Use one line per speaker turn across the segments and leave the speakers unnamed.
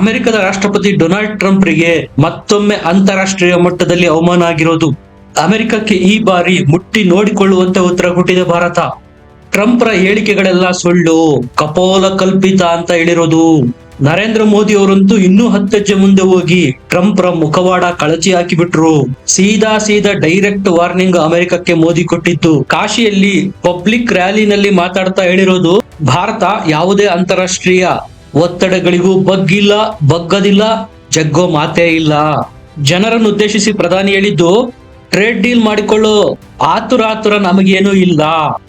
ಅಮೆರಿಕದ ರಾಷ್ಟ್ರಪತಿ ಡೊನಾಲ್ಡ್ ಟ್ರಂಪ್ರಿಗೆ ಮತ್ತೊಮ್ಮೆ ಅಂತಾರಾಷ್ಟ್ರೀಯ ಮಟ್ಟದಲ್ಲಿ ಅವಮಾನ ಆಗಿರೋದು. ಅಮೆರಿಕಕ್ಕೆ ಈ ಬಾರಿ ಮುಟ್ಟಿ ನೋಡಿಕೊಳ್ಳುವಂತೆ ಉತ್ತರ ಕೊಟ್ಟಿದೆ ಭಾರತ. ಟ್ರಂಪ್ರ ಹೇಳಿಕೆಗಳೆಲ್ಲ ಸುಳ್ಳು, ಕಪೋಲ ಕಲ್ಪಿತ ಅಂತ ಹೇಳಿರೋದು. ನರೇಂದ್ರ ಮೋದಿ ಅವರಂತೂ ಇನ್ನೂ ಹತ್ತಜ್ಜೆ ಮುಂದೆ ಹೋಗಿ ಟ್ರಂಪ್ರ ಮುಖವಾಡ ಕಳಚಿ ಹಾಕಿಬಿಟ್ರು. ಸೀದಾ ಸೀದಾ ಡೈರೆಕ್ಟ್ ವಾರ್ನಿಂಗ್ ಅಮೆರಿಕಕ್ಕೆ ಮೋದಿ ಕೊಟ್ಟಿತ್ತು ಕಾಶಿಯಲ್ಲಿ ಪಬ್ಲಿಕ್ ರ್ಯಾಲಿನಲ್ಲಿ ಮಾತಾಡ್ತಾ ಹೇಳಿರೋದು, ಭಾರತ ಯಾವುದೇ ಅಂತಾರಾಷ್ಟ್ರೀಯ ಒತ್ತಡಗಳಿಗೂ ಬಗ್ಗಿಲ್ಲ, ಬಗ್ಗದಿಲ್ಲ, ಜಗ್ಗೋ ಮಾತೇ ಇಲ್ಲ. ಜನರನ್ನು ಉದ್ದೇಶಿಸಿ ಪ್ರಧಾನಿ ಹೇಳಿದ್ದು, ಟ್ರೇಡ್ ಡೀಲ್ ಮಾಡಿಕೊಳ್ಳೋ ಆತುರ ಆತುರ ನಮಗೇನೂ ಇಲ್ಲ.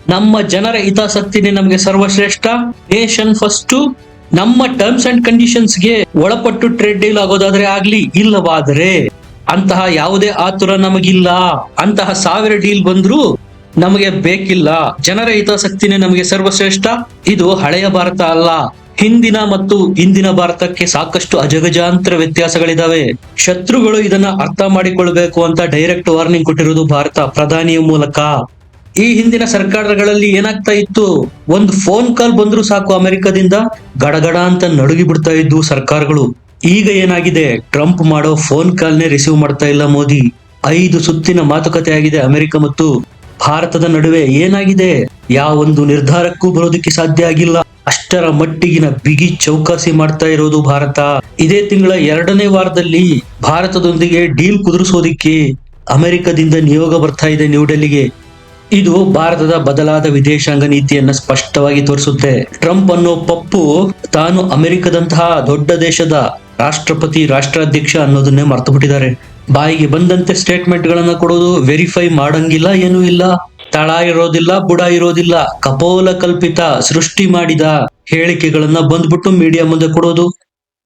ನಮ್ಮ ಜನರ ಹಿತಾಸಕ್ತಿನೇ ನಮಗೆ ಸರ್ವಶ್ರೇಷ್ಠ. Nation first. ನಮ್ಮ ಟರ್ಮ್ಸ್ ಅಂಡ್ ಕಂಡೀಷನ್ಸ್ಗೆ ಒಳಪಟ್ಟು ಟ್ರೇಡ್ ಡೀಲ್ ಆಗೋದಾದ್ರೆ ಆಗ್ಲಿ, ಇಲ್ಲವಾದರೆ ಅಂತಹ ಯಾವುದೇ ಆತುರ ನಮಗಿಲ್ಲ. ಅಂತಹ ಸಾವಿರ ಡೀಲ್ ಬಂದ್ರು ನಮಗೆ ಬೇಕಿಲ್ಲ. ಜನರ ಹಿತಾಸಕ್ತಿನೇ ನಮಗೆ ಸರ್ವಶ್ರೇಷ್ಠ. ಇದು ಹಳೆಯ ಭಾರತ ಅಲ್ಲ. ಹಿಂದಿನ ಮತ್ತು ಇಂದಿನ ಭಾರತಕ್ಕೆ ಸಾಕಷ್ಟು ಅಜಗಜಾಂತರ ವ್ಯತ್ಯಾಸಗಳಿದಾವೆ. ಶತ್ರುಗಳು ಇದನ್ನ ಅರ್ಥ ಮಾಡಿಕೊಳ್ಬೇಕು ಅಂತ ಡೈರೆಕ್ಟ್ ವಾರ್ನಿಂಗ್ ಕೊಟ್ಟಿರುವುದು ಭಾರತ ಪ್ರಧಾನಿಯ ಮೂಲಕ. ಈ ಹಿಂದಿನ ಸರ್ಕಾರಗಳಲ್ಲಿ ಏನಾಗ್ತಾ ಇತ್ತು? ಒಂದು ಫೋನ್ ಕಾಲ್ ಬಂದ್ರು ಸಾಕು ಅಮೆರಿಕದಿಂದ, ಗಡಗಡ ಅಂತ ನಡುಗಿ ಬಿಡ್ತಾ ಇದ್ವು ಸರ್ಕಾರಗಳು. ಈಗ ಏನಾಗಿದೆ? ಟ್ರಂಪ್ ಮಾಡೋ ಫೋನ್ ಕಾಲ್ನೇ ರಿಸೀವ್ ಮಾಡ್ತಾ ಇಲ್ಲ ಮೋದಿ. ಐದು ಸುತ್ತಿನ ಮಾತುಕತೆ ಆಗಿದೆ ಅಮೆರಿಕ ಮತ್ತು ಭಾರತದ ನಡುವೆ. ಏನಾಗಿದೆ? ಯಾವೊಂದು ನಿರ್ಧಾರಕ್ಕೂ ಬರೋದಕ್ಕೆ ಸಾಧ್ಯ ಆಗಿಲ್ಲ. ಅಷ್ಟರ ಮಟ್ಟಿಗಿನ ಬಿಗಿ ಚೌಕಾಸಿ ಮಾಡ್ತಾ ಇರೋದು ಭಾರತ. ಇದೇ ತಿಂಗಳ ಎರಡನೇ ವಾರದಲ್ಲಿ ಭಾರತದೊಂದಿಗೆ ಡೀಲ್ ಕುದುರಿಸೋದಿಕ್ಕೆ ಅಮೆರಿಕದಿಂದ ನಿಯೋಗ ಬರ್ತಾ ಇದೆ ನ್ಯೂಡೆಲ್ಲಿಗೆ ಇದು ಭಾರತದ ಬದಲಾದ ವಿದೇಶಾಂಗ ನೀತಿಯನ್ನ ಸ್ಪಷ್ಟವಾಗಿ ತೋರಿಸುತ್ತೆ. ಟ್ರಂಪ್ ಅನ್ನೋ ಪಪ್ಪು ತಾನು ಅಮೆರಿಕದಂತಹ ದೊಡ್ಡ ದೇಶದ ರಾಷ್ಟ್ರಪತಿ, ರಾಷ್ಟ್ರಾಧ್ಯಕ್ಷ ಅನ್ನೋದನ್ನೇ ಮರ್ತು ಬಿಟ್ಟಿದ್ದಾರೆ. ಬಾಯಿಗೆ ಬಂದಂತೆ ಸ್ಟೇಟ್ಮೆಂಟ್ ಗಳನ್ನ ಕೊಡೋದು ವೆರಿಫೈ ಮಾಡಂಗಿಲ್ಲ, ಏನೂ ಇಲ್ಲ. ತಳ ಇರೋದಿಲ್ಲ, ಬುಡ ಇರೋದಿಲ್ಲ, ಕಪೋಲ ಕಲ್ಪಿತ ಸೃಷ್ಟಿ ಮಾಡಿದ ಹೇಳಿಕೆಗಳನ್ನ ಬಂದ್ಬಿಟ್ಟು ಮೀಡಿಯಾ ಮುಂದೆ ಕೊಡೋದು.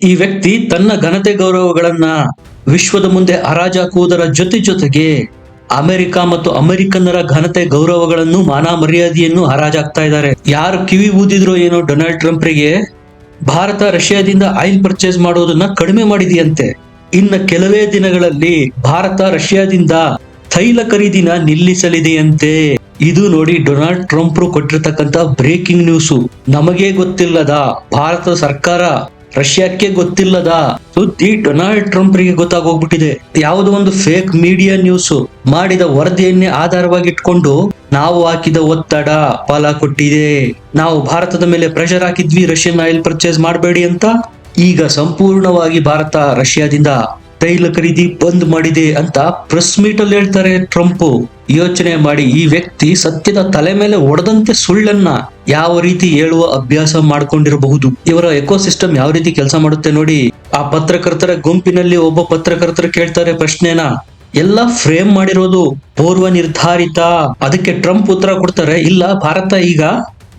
ಈ ವ್ಯಕ್ತಿ ತನ್ನ ಘನತೆ ಗೌರವಗಳನ್ನ ವಿಶ್ವದ ಮುಂದೆ ಹರಾಜಾಕುವುದರ ಜೊತೆ ಜೊತೆಗೆ ಅಮೆರಿಕ ಮತ್ತು ಅಮೆರಿಕನ್ನರ ಘನತೆ ಗೌರವಗಳನ್ನು ಮಾನ ಮರ್ಯಾದೆಯನ್ನು ಹರಾಜಾಗ್ತಾ ಇದ್ದಾರೆ. ಯಾರು ಕಿವಿ ಊದಿದ್ರು ಏನೋ ಡೊನಾಲ್ಡ್ ಟ್ರಂಪ್ರಿಗೆ ಭಾರತ ರಷ್ಯಾದಿಂದ ಆಯಿಲ್ ಪರ್ಚೇಸ್ ಮಾಡೋದನ್ನ ಕಡಿಮೆ ಮಾಡಿದೆಯಂತೆ. ಇನ್ನ ಕೆಲವೇ ದಿನಗಳಲ್ಲಿ ಭಾರತ ರಷ್ಯಾದಿಂದ ತೈಲ ಖರೀದಿನ ನಿಲ್ಲಿಸಲಿದೆಯಂತೆ. ಇದು ನೋಡಿ ಡೊನಾಲ್ಡ್ ಟ್ರಂಪ್ ಕೊಟ್ಟಿರತಕ್ಕಂತ ಬ್ರೇಕಿಂಗ್ ನ್ಯೂಸ್. ನಮಗೆ ಗೊತ್ತಿಲ್ಲದ ಭಾರತ ಸರ್ಕಾರ ರಷ್ಯಾಕ್ಕೆ ಗೊತ್ತಿಲ್ಲದ ಸುದ್ದಿ ಡೊನಾಲ್ಡ್ ಟ್ರಂಪ್ರಿಗೆ ಗೊತ್ತಾಗೋಗ್ಬಿಟ್ಟಿದೆ. ಯಾವುದೋ ಒಂದು ಫೇಕ್ ಮೀಡಿಯಾ ನ್ಯೂಸ್ ಮಾಡಿದ ವರದಿಯನ್ನೇ ಆಧಾರವಾಗಿ ಇಟ್ಕೊಂಡು ನಾವು ಹಾಕಿದ ಒತ್ತಡ ಫಲ ಕೊಟ್ಟಿದೆ. ನಾವು ಭಾರತದ ಮೇಲೆ ಪ್ರೆಷರ್ ಹಾಕಿದ್ವಿ, ರಷ್ಯನ್ ಆಯಿಲ್ ಪರ್ಚೇಸ್ ಮಾಡಬೇಡಿ ಅಂತ. ಈಗ ಸಂಪೂರ್ಣವಾಗಿ ಭಾರತ ರಷ್ಯಾದಿಂದ ತೈಲ ಖರೀದಿ ಬಂದ್ ಮಾಡಿದೆ ಅಂತ ಪ್ರೆಸ್ ಮೀಟ್ ಅಲ್ಲಿ ಹೇಳ್ತಾರೆ ಟ್ರಂಪ್ ಯೋಚನೆ ಮಾಡಿ ಈ ವ್ಯಕ್ತಿ ಸತ್ಯದ ತಲೆ ಮೇಲೆ ಒಡೆದಂತೆ ಸುಳ್ಳನ್ನ ಯಾವ ರೀತಿ ಹೇಳುವ ಅಭ್ಯಾಸ ಮಾಡ್ಕೊಂಡಿರಬಹುದು? ಇವರ ಎಕೋಸಿಸ್ಟಮ್ ಯಾವ ರೀತಿ ಕೆಲಸ ಮಾಡುತ್ತೆ ನೋಡಿ. ಆ ಪತ್ರಕರ್ತರ ಗುಂಪಿನಲ್ಲಿ ಒಬ್ಬ ಪತ್ರಕರ್ತರ ಕೇಳ್ತಾರೆ ಪ್ರಶ್ನೆನ. ಎಲ್ಲ ಫ್ರೇಮ್ ಮಾಡಿರೋದು ಪೂರ್ವ ನಿರ್ಧಾರಿತ ಅದಕ್ಕೆ ಟ್ರಂಪ್ ಉತ್ತರ ಕೊಡ್ತಾರೆ, ಇಲ್ಲ, ಭಾರತ ಈಗ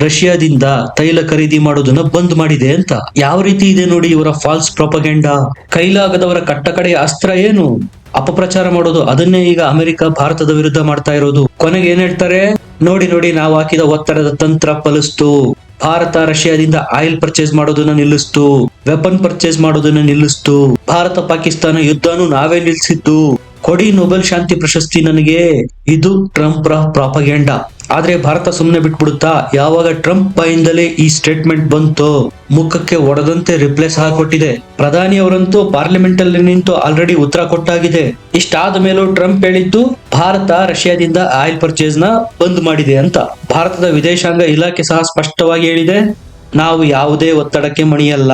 ರಷ್ಯಾದಿಂದ ತೈಲ ಖರೀದಿ ಮಾಡೋದನ್ನ ಬಂದ್ ಮಾಡಿದೆ ಅಂತ. ಯಾವ ರೀತಿ ಇದೆ ನೋಡಿ ಇವರ ಫಾಲ್ಸ್ ಪ್ರೊಪಗೆಂಡ ಕೈಲಾಗದವರ ಕಟ್ಟಕಡೆಯ ಅಸ್ತ್ರ ಏನು? ಅಪಪ್ರಚಾರ ಮಾಡೋದು, ಅದನ್ನೇ ಈಗ ಅಮೆರಿಕ, ಭಾರತದ ವಿರುದ್ಧ ಮಾಡ್ತಾ ಇರೋದು. ಕೊನೆಗೆ ಏನ್ ಹೇಳ್ತಾರೆ? ನೋಡಿ ನೋಡಿ, ನಾವು ಹಾಕಿದ ಒತ್ತಡದ ತಂತ್ರ ಫಲಿಸ್ತು. ಭಾರತ ರಷ್ಯಾದಿಂದ ಆಯಿಲ್ ಪರ್ಚೇಸ್ ಮಾಡೋದನ್ನ ನಿಲ್ಲಿಸ್ತು. ವೆಪನ್ ಪರ್ಚೇಸ್ ಮಾಡೋದನ್ನ ನಿಲ್ಲಿಸ್ತು. ಭಾರತ, ಪಾಕಿಸ್ತಾನ ಯುದ್ಧನೂ ನಾವೇ ನಿಲ್ಸಿದ್ದು. ಕೊಡಿ ನೊಬೆಲ್ ಶಾಂತಿ ಪ್ರಶಸ್ತಿ ನನಗೆ. ಇದು ಟ್ರಂಪ್ ರ ಪ್ರಾಪಗೆಂಡ. ಆದ್ರೆ ಭಾರತ ಸುಮ್ನೆ ಬಿಟ್ಬಿಡುತ್ತಾ? ಯಾವಾಗ ಟ್ರಂಪ್ ಬಾಯಿಂದಲೇ ಈ ಸ್ಟೇಟ್ಮೆಂಟ್ ಬಂತು? ಮುಖಕ್ಕೆ ಒಡೆದಂತೆ ರಿಪ್ಲೈ ಸಹ ಕೊಟ್ಟಿದೆ. ಪ್ರಧಾನಿ ಅವರಂತೂ ಪಾರ್ಲಿಮೆಂಟ್ ಅಲ್ಲಿ ನಿಂತು ಆಲ್ರೆಡಿ ಉತ್ತರ ಕೊಟ್ಟಾಗಿದೆ. ಇಷ್ಟಾದ ಮೇಲೂ ಟ್ರಂಪ್ ಹೇಳಿದ್ದು, ಭಾರತ ರಷ್ಯಾದಿಂದ ಆಯಿಲ್ ಪರ್ಚೇಸ್ನ ಬಂದ್ ಮಾಡಿದೆ ಅಂತ. ಭಾರತದ ವಿದೇಶಾಂಗ ಇಲಾಖೆ ಸಹ ಸ್ಪಷ್ಟವಾಗಿ ಹೇಳಿದೆ, ನಾವು ಯಾವುದೇ ಒತ್ತಡಕ್ಕೆ ಮಣಿಯಲ್ಲ.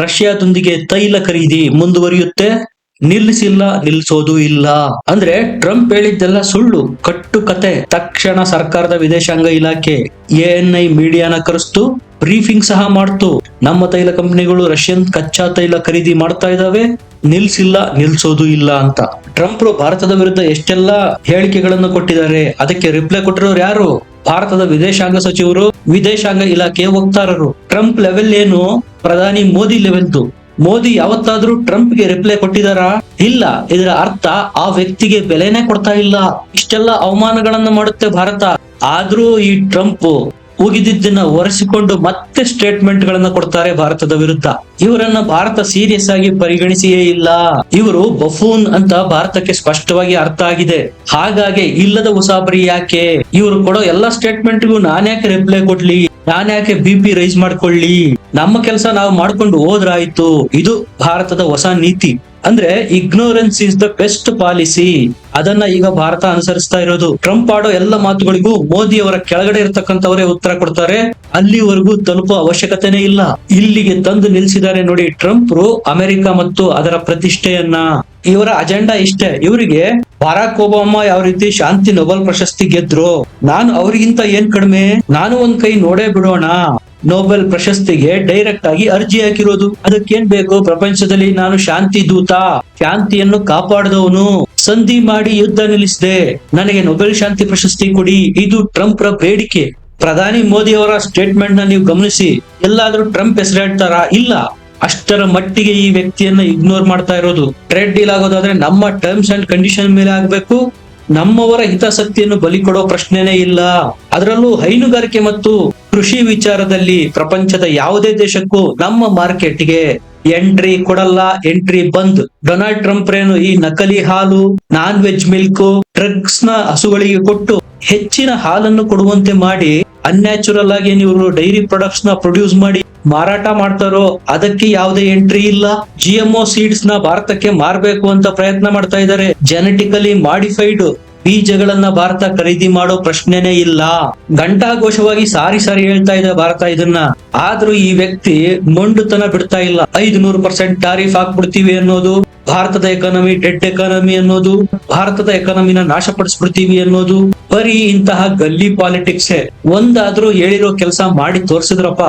ರಷ್ಯಾದೊಂದಿಗೆ ತೈಲ ಖರೀದಿ ಮುಂದುವರಿಯುತ್ತೆ. ನಿಲ್ಲಿಸಿಲ್ಲ ನಿಲ್ಲಿಸೋದು ಇಲ್ಲ. ಅಂದ್ರೆ ಟ್ರಂಪ್ ಹೇಳಿದ್ದೆಲ್ಲ ಸುಳ್ಳು, ಕಟ್ಟು ಕತೆ. ತಕ್ಷಣ ಸರ್ಕಾರದ ವಿದೇಶಾಂಗ ಇಲಾಖೆ ಎಎನ್ಐ ಮೀಡಿಯಾನ ಕರೆಸ್ತು ಬ್ರೀಫಿಂಗ್ ಸಹ ಮಾಡ್ತು. ನಮ್ಮ ತೈಲ ಕಂಪನಿಗಳು ರಷ್ಯನ್ ಕಚ್ಚಾ ತೈಲ ಖರೀದಿ ಮಾಡ್ತಾ ಇದಾವೆ, ನಿಲ್ಸಿಲ್ಲ, ನಿಲ್ಸೋದು ಇಲ್ಲ ಅಂತ. ಟ್ರಂಪ್ ಭಾರತದ ವಿರುದ್ಧ ಎಷ್ಟೆಲ್ಲ ಹೇಳಿಕೆಗಳನ್ನು ಕೊಟ್ಟಿದ್ದಾರೆ, ಅದಕ್ಕೆ ರಿಪ್ಲೈ ಕೊಟ್ಟಿರೋರು ಯಾರು? ಭಾರತದ ವಿದೇಶಾಂಗ ಸಚಿವರು, ವಿದೇಶಾಂಗ ಇಲಾಖೆಯ ವಕ್ತಾರರು. ಟ್ರಂಪ್ ಲೆವೆಲ್ ಏನು? ಪ್ರಧಾನಿ ಮೋದಿ ಲೆವೆಲ್ದು ಮೋದಿ ಯಾವತ್ತಾದ್ರೂ ಟ್ರಂಪ್ಗೆ ರಿಪ್ಲೈ ಕೊಟ್ಟಿದಾರಾ ಇಲ್ಲ. ಇದರ ಅರ್ಥ ಆ ವ್ಯಕ್ತಿಗೆ ಬೆಲೆನೇ ಕೊಡ್ತಾ ಇಲ್ಲ. ಇಷ್ಟೆಲ್ಲ ಅವಮಾನಗಳನ್ನ ಮಾಡುತ್ತೆ ಭಾರತ. ಆದ್ರೂ ಈ ಟ್ರಂಪ್ ಉಗಿದಿದ್ದನ್ನ ಒರೆಸಿಕೊಂಡು ಮತ್ತೆ ಸ್ಟೇಟ್ಮೆಂಟ್ ಗಳನ್ನ ಕೊಡ್ತಾರೆ ಭಾರತದ ವಿರುದ್ಧ. ಇವರನ್ನ ಭಾರತ ಸೀರಿಯಸ್ ಆಗಿ ಪರಿಗಣಿಸಿಯೇ ಇಲ್ಲ. ಇವರು ಬಫೂನ್ ಅಂತ ಭಾರತಕ್ಕೆ ಸ್ಪಷ್ಟವಾಗಿ ಅರ್ಥ ಆಗಿದೆ. ಹಾಗಾಗಿ ಇಲ್ಲದ ಉಸಾಬರಿ ಯಾಕೆ? ಇವರು ಕೊಡೋ ಎಲ್ಲಾ ಸ್ಟೇಟ್ಮೆಂಟ್ಗೂ ನಾನ್ಯಾಕೆ ರಿಪ್ಲೈ ಕೊಡ್ಲಿ? ನಾನ್ ಯಾಕೆ ಬಿ ಪಿ ರೈಸ್ ಮಾಡ್ಕೊಳ್ಳಿ? ನಮ್ಮ ಕೆಲಸ ನಾವು ಮಾಡ್ಕೊಂಡು ಹೋದ್ರಾಯ್ತು. ಇದು ಭಾರತದ ಹೊಸ ನೀತಿ. ಅಂದ್ರೆ ignorance is the best policy ಅದನ್ನ ಈಗ ಭಾರತ ಅನುಸರಿಸ್ತಾ ಇರೋದು. ಟ್ರಂಪ್ ಆಡೋ ಎಲ್ಲ ಮಾತುಗಳಿಗೂ ಮೋದಿ ಅವರ ಕೆಳಗಡೆ ಇರ್ತಕ್ಕಂಥವರೇ ಉತ್ತರ ಕೊಡ್ತಾರೆ. ಅಲ್ಲಿವರೆಗೂ ತಲುಪೋ ಅವಶ್ಯಕತೆನೇ ಇಲ್ಲ. ಇಲ್ಲಿಗೆ ತಂದು ನಿಲ್ಸಿದ್ದಾರೆ ನೋಡಿ ಟ್ರಂಪ್ ಅಮೆರಿಕ ಮತ್ತು ಅದರ ಪ್ರತಿಷ್ಠೆಯನ್ನ. ಇವರ ಅಜೆಂಡಾ ಇಷ್ಟೇ. ಇವರಿಗೆ ಬರಾಕ್ ಒಬಾಮಾ ಯಾವ ರೀತಿ ಶಾಂತಿ ನೊಬೆಲ್ ಪ್ರಶಸ್ತಿ ಗೆದ್ರು? ನಾನು ಅವರಿಗಿಂತ ಏನ್ ಕಡಿಮೆ? ನಾನು ಒಂದ್ ಕೈ ನೋಡೇ ಬಿಡೋಣ. ನೊಬೆಲ್ ಪ್ರಶಸ್ತಿಗೆ ಡೈರೆಕ್ಟ್ ಆಗಿ ಅರ್ಜಿ ಹಾಕಿರೋದು. ಅದಕ್ಕೇನ್ ಬೇಕು? ಪ್ರಪಂಚದಲ್ಲಿ ನಾನು ಶಾಂತಿ ದೂತ ಶಾಂತಿಯನ್ನು ಕಾಪಾಡದವನು. ಸಂಧಿ ಮಾಡಿ ಯುದ್ಧ ನಿಲ್ಲಿಸಿದೆ. ನನಗೆ ನೊಬೆಲ್ ಶಾಂತಿ ಪ್ರಶಸ್ತಿ ಕೊಡಿ. ಇದು ಟ್ರಂಪ್ ರ ಬೇಡಿಕೆ. ಪ್ರಧಾನಿ ಮೋದಿ ಅವರ ಸ್ಟೇಟ್ಮೆಂಟ್ನ ನೀವು ಗಮನಿಸಿ. ಎಲ್ಲಾದ್ರೂ ಟ್ರಂಪ್ ಹೆಸರಾಡ್ತಾರಾ? ಇಲ್ಲ. ಅಷ್ಟರ ಮಟ್ಟಿಗೆ ಈ ವ್ಯಕ್ತಿಯನ್ನ ಇಗ್ನೋರ್ ಮಾಡ್ತಾ ಇರೋದು. ಟ್ರೇಡ್ ಡೀಲ್ ಆಗೋದಾದ್ರೆ ನಮ್ಮ ಟರ್ಮ್ಸ್ ಅಂಡ್ ಕಂಡೀಷನ್ ಮೇಲೆ ಆಗ್ಬೇಕು. ನಮ್ಮವರ ಹಿತಾಸಕ್ತಿಯನ್ನು ಬಲಿ ಕೊಡೋ ಪ್ರಶ್ನೆನೇ ಇಲ್ಲ. ಅದರಲ್ಲೂ ಹೈನುಗಾರಿಕೆ ಮತ್ತು ಕೃಷಿ ವಿಚಾರದಲ್ಲಿ ಪ್ರಪಂಚದ ಯಾವುದೇ ದೇಶಕ್ಕೂ ನಮ್ಮ ಮಾರ್ಕೆಟ್ಗೆ ಎಂಟ್ರಿ ಕೊಡಲ್ಲ, ಎಂಟ್ರಿ ಬಂದ್. ಡೊನಾಲ್ಡ್ ಟ್ರಂಪ್ ರೇನು ಈ ನಕಲಿ ಹಾಲು ನಾನ್ ವೆಜ್ ಮಿಲ್ಕ್ ಡ್ರಗ್ಸ್ನ ಹಸುಗಳಿಗೆ ಕೊಟ್ಟು ಹೆಚ್ಚಿನ ಹಾಲನ್ನು ಕೊಡುವಂತೆ ಮಾಡಿ ಅನ್ಯಾಚುರಲ್ ಆಗಿ ನೀವು ಡೈರಿ ಪ್ರಾಡಕ್ಟ್ಸ್ನ ಪ್ರೊಡ್ಯೂಸ್ ಮಾಡಿ ಮಾರಾಟ ಮಾಡ್ತಾರೋ, ಅದಕ್ಕೆ ಯಾವುದೇ ಎಂಟ್ರಿ ಇಲ್ಲ. ಜಿಎಂಒ ಸೀಡ್ಸ್ನ ಭಾರತಕ್ಕೆ ಮಾರಬೇಕು ಅಂತ ಪ್ರಯತ್ನ ಮಾಡ್ತಾ ಇದ್ದಾರೆ. ಜೆನೆಟಿಕಲಿ ಮಾಡಿಫೈಡ್ ಬೀಜಗಳನ್ನ ಭಾರತ ಖರೀದಿ ಮಾಡೋ ಪ್ರಶ್ನೆನೇ ಇಲ್ಲ. ಘಂಟಾಘೋಷವಾಗಿ ಸಾರಿ ಸಾರಿ ಹೇಳ್ತಾ ಇದೆ ಭಾರತ ಇದನ್ನ. ಆದ್ರೂ ಈ ವ್ಯಕ್ತಿ ಮೊಂಡುತನ ಬಿಡ್ತಾ ಇಲ್ಲ. ಐದು ನೂರು ಪರ್ಸೆಂಟ್ ಟಾರಿಫ್ ಹಾಕ್ಬಿಡ್ತೀವಿ ಅನ್ನೋದು, ಭಾರತದ ಎಕಾನಮಿ ಡೆಡ್ ಎಕಾನಮಿ ಅನ್ನೋದು, ಭಾರತದ ಎಕಾನಮಿನ ನಾಶಪಡಿಸ್ಬಿಡ್ತೀವಿ ಅನ್ನೋದು, ಬರೀ ಇಂತಹ ಗಲ್ಲಿ ಪಾಲಿಟಿಕ್ಸ್ ಒಂದಾದ್ರೂ ಹೇಳಿರೋ ಕೆಲಸ ಮಾಡಿ ತೋರಿಸಿದ್ರಪ್ಪ.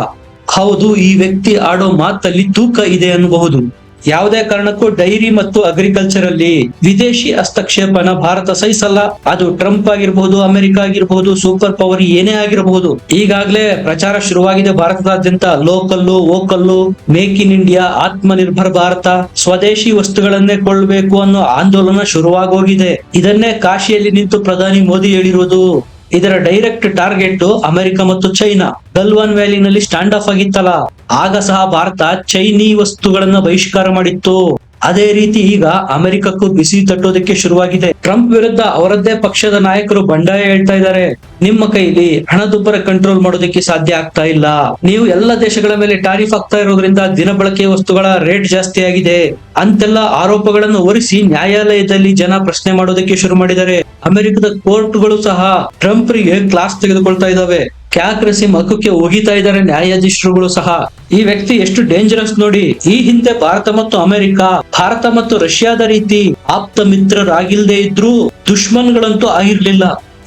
ಹೌದು, ಈ ವ್ಯಕ್ತಿ ಆಡೋ ಮಾತಲ್ಲಿ ತೂಕ ಇದೆ ಅನ್ನಬಹುದು ಯಾವುದೇ ಕಾರಣಕ್ಕೂ ಡೈರಿ ಮತ್ತು ಅಗ್ರಿಕಲ್ಚರ್ ಅಲ್ಲಿ ವಿದೇಶಿ ಹಸ್ತಕ್ಷೇಪನ ಭಾರತ ಸಹಿಸಲ್ಲ. ಅದು ಟ್ರಂಪ್ ಆಗಿರಬಹುದು ಅಮೆರಿಕ ಆಗಿರಬಹುದು ಸೂಪರ್ ಪವರ್ ಏನೇ ಆಗಿರಬಹುದು ಈಗಾಗಲೇ ಪ್ರಚಾರ ಶುರುವಾಗಿದೆ ಭಾರತದಾದ್ಯಂತ. Local, vocal, make in India, Atmanirbhar Bharat, ಸ್ವದೇಶಿ ವಸ್ತುಗಳನ್ನೇ ಕೊಳ್ಳಬೇಕು ಅನ್ನೋ ಆಂದೋಲನ ಶುರುವಾಗೋಗಿದೆ. ಇದನ್ನೇ ಕಾಶಿಯಲ್ಲಿ ನಿಂತು ಪ್ರಧಾನಿ ಮೋದಿ ಹೇಳಿರುವುದು ಇದರ ಡೈರೆಕ್ಟ್ ಟಾರ್ಗೆಟ್ ಅಮೆರಿಕ ಮತ್ತು ಚೈನಾ. ಗಲ್ವಾನ್ ವ್ಯಾಲಿನಲ್ಲಿ ಸ್ಟ್ಯಾಂಡ್ ಆಫ್ ಆಗಿತ್ತಲ್ಲ. ಆಗ ಸಹ ಭಾರತ ಚೈನೀ ವಸ್ತುಗಳನ್ನ ಬಹಿಷ್ಕಾರ ಮಾಡಿತ್ತು. ಅದೇ ರೀತಿ ಈಗ ಅಮೆರಿಕಕ್ಕೂ ಬಿಸಿ ತಟ್ಟೋದಕ್ಕೆ ಶುರುವಾಗಿದೆ. ಟ್ರಂಪ್ ವಿರುದ್ಧ ಅವರದ್ದೇ ಪಕ್ಷದ ನಾಯಕರು ಬಂಡಾಯ ಹೇಳ್ತಾ ಇದ್ದಾರೆ. ನಿಮ್ಮ ಕೈಲಿ ಹಣದುಬ್ಬರ ಕಂಟ್ರೋಲ್ ಮಾಡೋದಕ್ಕೆ ಸಾಧ್ಯ ಆಗ್ತಾ ಇಲ್ಲ. ನೀವು ಎಲ್ಲ ದೇಶಗಳ ಮೇಲೆ ಟಾರಿಫ್ ಆಗ್ತಾ ಇರೋದ್ರಿಂದ ದಿನಬಳಕೆಯ ವಸ್ತುಗಳ ರೇಟ್ ಜಾಸ್ತಿ ಆಗಿದೆ. ಅಂತೆಲ್ಲ ಆರೋಪಗಳನ್ನು ಹೊರಿಸಿ ನ್ಯಾಯಾಲಯದಲ್ಲಿ ಜನ ಪ್ರಶ್ನೆ ಮಾಡೋದಕ್ಕೆ ಶುರು ಮಾಡಿದ್ದಾರೆ. ಅಮೆರಿಕದ ಕೋರ್ಟ್ಗಳು ಸಹ ಟ್ರಂಪ್ರಿಗೆ ಕ್ಲಾಸ್ ತೆಗೆದುಕೊಳ್ತಾ ಇದ್ದಾವೆ. ಕ್ಯಾಕ್ರಸಿ ಮಖಕ್ಕೆ ಒಗಿತಾ ಇದ್ದಾರೆ ನ್ಯಾಯಾಧೀಶರುಗಳು ಸಹ. ಈ ವ್ಯಕ್ತಿ ಎಷ್ಟು ಡೇಂಜರಸ್ ನೋಡಿ, ಈ ಹಿಂದೆ ಭಾರತ ಮತ್ತು ಅಮೆರಿಕ, ಭಾರತ ಮತ್ತು ರಷ್ಯಾದ ರೀತಿ ಆಪ್ತ ಮಿತ್ರರಾಗಿಲ್ದೇ ಇದ್ರೂ ದುಶ್ಮನ್ಗಳಂತೂ ಆಗಿರ್ಲಿಲ್ಲ.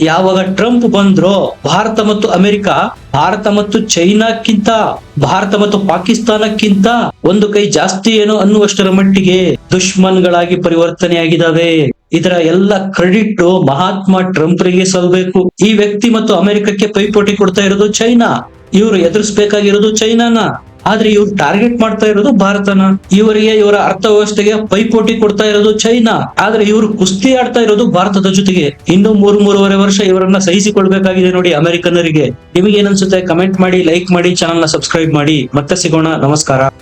ಯಾವಾಗ ಟ್ರಂಪ್ ಬಂದ್ರೋ, ಭಾರತ ಮತ್ತು ಅಮೆರಿಕ, ಭಾರತ ಮತ್ತು ಚೈನಾಕ್ಕಿಂತ, ಭಾರತ ಮತ್ತು ಪಾಕಿಸ್ತಾನಕ್ಕಿಂತ ಒಂದು ಕೈ ಜಾಸ್ತಿ ಏನೋ ಅನ್ನುವಷ್ಟರ ಮಟ್ಟಿಗೆ ದುಶ್ಮನ್ಗಳಾಗಿ ಪರಿವರ್ತನೆಯಾಗಿದ್ದಾವೆ. ಇದರ ಎಲ್ಲ ಕ್ರೆಡಿಟ್ ಮಹಾತ್ಮ ಟ್ರಂಪ್ರಿಗೆ ಸಲ್ಬೇಕು. ಈ ವ್ಯಕ್ತಿ ಮತ್ತು ಅಮೆರಿಕಕ್ಕೆ ಪೈಪೋಟಿ ಕೊಡ್ತಾ ಇರೋದು ಚೈನಾ. ಇವರು ಎದುರಿಸಬೇಕಾಗಿರೋದು ಚೈನಾನ. ಆದ್ರೆ ಇವ್ರು ಟಾರ್ಗೆಟ್ ಮಾಡ್ತಾ ಇರೋದು ಭಾರತನ. ಇವರಿಗೆ ಇವರ ಅರ್ಥವ್ಯವಸ್ಥೆಗೆ ಪೈಪೋಟಿ ಕೊಡ್ತಾ ಇರೋದು ಚೈನಾ. ಆದ್ರೆ ಇವರು ಕುಸ್ತಿ ಆಡ್ತಾ ಇರೋದು ಭಾರತದ ಜೊತೆಗೆ. ಇನ್ನು ಮೂರು, ಮೂರುವರೆ ವರ್ಷ ಇವರನ್ನ ಸಹಿಸಿಕೊಳ್ಬೇಕಾಗಿದೆ ನೋಡಿ ಅಮೆರಿಕನ್ನರಿಗೆ. ನಿಮಗೆ ಏನನ್ಸುತ್ತೆ ಕಮೆಂಟ್ ಮಾಡಿ, ಲೈಕ್ ಮಾಡಿ ಚಾನಲ್ನ ಸಬ್ಸ್ಕ್ರೈಬ್ ಮಾಡಿ. ಮತ್ತೆ ಸಿಗೋಣ. ನಮಸ್ಕಾರ.